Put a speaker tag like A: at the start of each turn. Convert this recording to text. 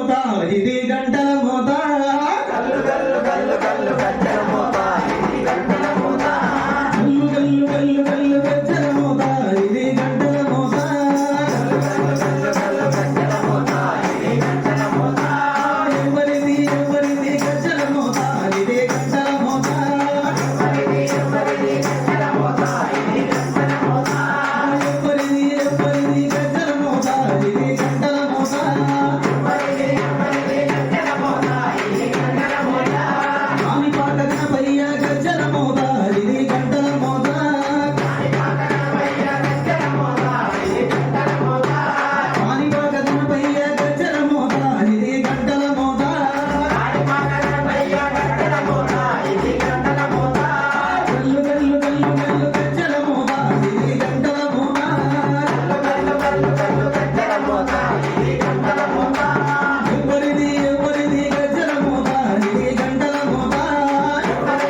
A: మోత ఇది గంటల మోత. కళ్ళు
B: కళ్ళు కళ్ళు కళ్ళు గంటల గంటల మోత
A: కళ్ళు కళ్ళు కళ్ళు కళ్ళు ఇది గంటల మోత. కళ్ళు కళ్ళు
B: గంటల మోత ఇది గంటల మోత
A: ఎవరిది ఇది గంటల మోత ఎవరిది
B: ఎవరిది గంటల మోత.